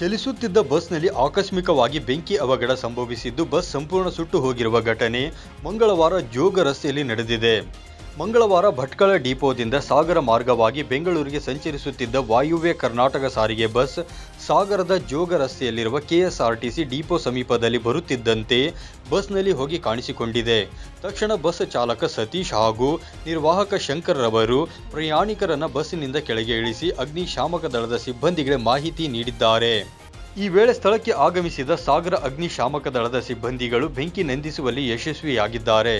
ಚಲಿಸುತ್ತಿದ್ದ ಬಸ್ನಲ್ಲಿ ಆಕಸ್ಮಿಕವಾಗಿ ಬೆಂಕಿ ಅವಘಡ ಸಂಭವಿಸಿದ್ದು, ಬಸ್ ಸಂಪೂರ್ಣ ಸುಟ್ಟು ಹೋಗಿರುವ ಘಟನೆ ಮಂಗಳವಾರ ಜೋಗ ರಸ್ತೆಯಲ್ಲಿ ನಡೆದಿದೆ. ಮಂಗಳವಾರ ಭಟ್ಕಳ ಡಿಪೋದಿಂದ ಸಾಗರ ಮಾರ್ಗವಾಗಿ ಬೆಂಗಳೂರಿಗೆ ಸಂಚರಿಸುತ್ತಿದ್ದ ವಾಯುವ್ಯ ಕರ್ನಾಟಕ ಸಾರಿಗೆ ಬಸ್ ಸಾಗರದ ಜೋಗ ರಸ್ತೆಯಲ್ಲಿರುವ ಕೆಎಸ್ಆರ್ಟಿಸಿ ಡಿಪೋ ಸಮೀಪದಲ್ಲಿ ಬರುತ್ತಿದ್ದಂತೆ ಬಸ್ನಲ್ಲಿ ಹೋಗಿ ಕಾಣಿಸಿಕೊಂಡಿದೆ. ತಕ್ಷಣ ಬಸ್ ಚಾಲಕ ಸತೀಶ್ ಹಾಗೂ ನಿರ್ವಾಹಕ ಶಂಕರ್ ರವರು ಪ್ರಯಾಣಿಕರನ್ನು ಬಸ್ಸಿನಿಂದ ಕೆಳಗೆ ಇಳಿಸಿ ಅಗ್ನಿಶಾಮಕ ದಳದ ಸಿಬ್ಬಂದಿಗೆ ಮಾಹಿತಿ ನೀಡಿದ್ದಾರೆ. ಈ ವೇಳೆ ಸ್ಥಳಕ್ಕೆ ಆಗಮಿಸಿದ ಸಾಗರ ಅಗ್ನಿಶಾಮಕ ದಳದ ಸಿಬ್ಬಂದಿಗಳು ಬೆಂಕಿ ನಂದಿಸುವಲ್ಲಿ ಯಶಸ್ವಿಯಾಗಿದ್ದಾರೆ.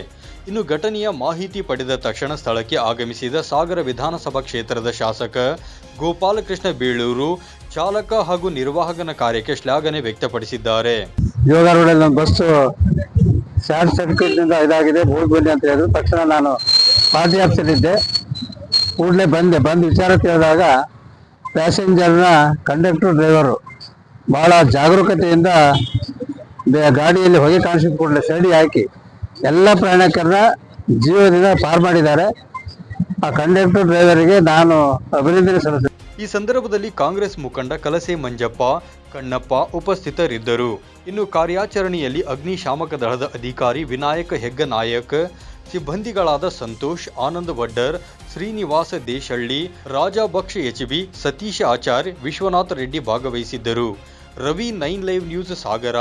ಇನ್ನು ಘಟನೆಯ ಮಾಹಿತಿ ಪಡೆದ ತಕ್ಷಣ ಸ್ಥಳಕ್ಕೆ ಆಗಮಿಸಿದ ಸಾಗರ ವಿಧಾನಸಭಾ ಕ್ಷೇತ್ರದ ಶಾಸಕ ಗೋಪಾಲಕೃಷ್ಣ ಬೀಳೂರು ಚಾಲಕ ಹಾಗೂ ನಿರ್ವಾಹಕನ ಕಾರ್ಯಕ್ಕೆ ಶ್ಲಾಘನೆ ವ್ಯಕ್ತಪಡಿಸಿದ್ದಾರೆ. ಶಾರ್ಟ್ ಸರ್ಕ್ಯೂಟ್ನಿಂದ ಇದಾಗಿದೆ ಭೂಮಿ ಅಂತ ಹೇಳಿದ್ರು. ತಕ್ಷಣ ನಾನು ಪಾರ್ಟಿ ಕೂಡಲೇ ಬಂದೆ. ಬಂದು ವಿಚಾರ ಕೇಳಿದಾಗ ಪ್ಯಾಸೆಂಜರ್ನ ಕಂಡಕ್ಟರ್ ಡ್ರೈವರು ಬಹಳ ಜಾಗರೂಕತೆಯಿಂದ ಗಾಡಿಯಲ್ಲಿ ಹೊಗೆ ಕಾಣಿಸಿದ ಕೂಡಲೇ ಹಾಕಿ ಎಲ್ಲ ಪ್ರಯಾಣಿಕರನ್ನ ಜೀವದಿಂದ ಪಾರು ಮಾಡಿದ್ದಾರೆ. ಆ ಕಂಡಕ್ಟರ್ ಡ್ರೈವರಿಗೆ ನಾನು ಅಭಿನಂದನೆ ಸಲ್ಲಿಸ್ತೇನೆ ಈ ಸಂದರ್ಭದಲ್ಲಿ ಕಾಂಗ್ರೆಸ್ ಮುಖಂಡ ಕಲಸೆ ಮಂಜಪ್ಪ, ಕಣ್ಣಪ್ಪ ಉಪಸ್ಥಿತರಿದ್ದರು. ಇನ್ನು ಕಾರ್ಯಾಚರಣೆಯಲ್ಲಿ ಅಗ್ನಿಶಾಮಕ ದಳದ ಅಧಿಕಾರಿ ವಿನಾಯಕ ಹೆಗ್ಗನಾಯಕ್, ಸಿಬ್ಬಂದಿಗಳಾದ ಸಂತೋಷ್, ಆನಂದ್ ವಡ್ಡರ್, ಶ್ರೀನಿವಾಸ ದೇಶಹಳ್ಳಿ ರಾಜಾ ಎಚ್ ಬಿ, ಸತೀಶ್ ಆಚಾರ್, ವಿಶ್ವನಾಥ ರೆಡ್ಡಿ ಭಾಗವಹಿಸಿದ್ದರು. Ravi nine live news Sagar.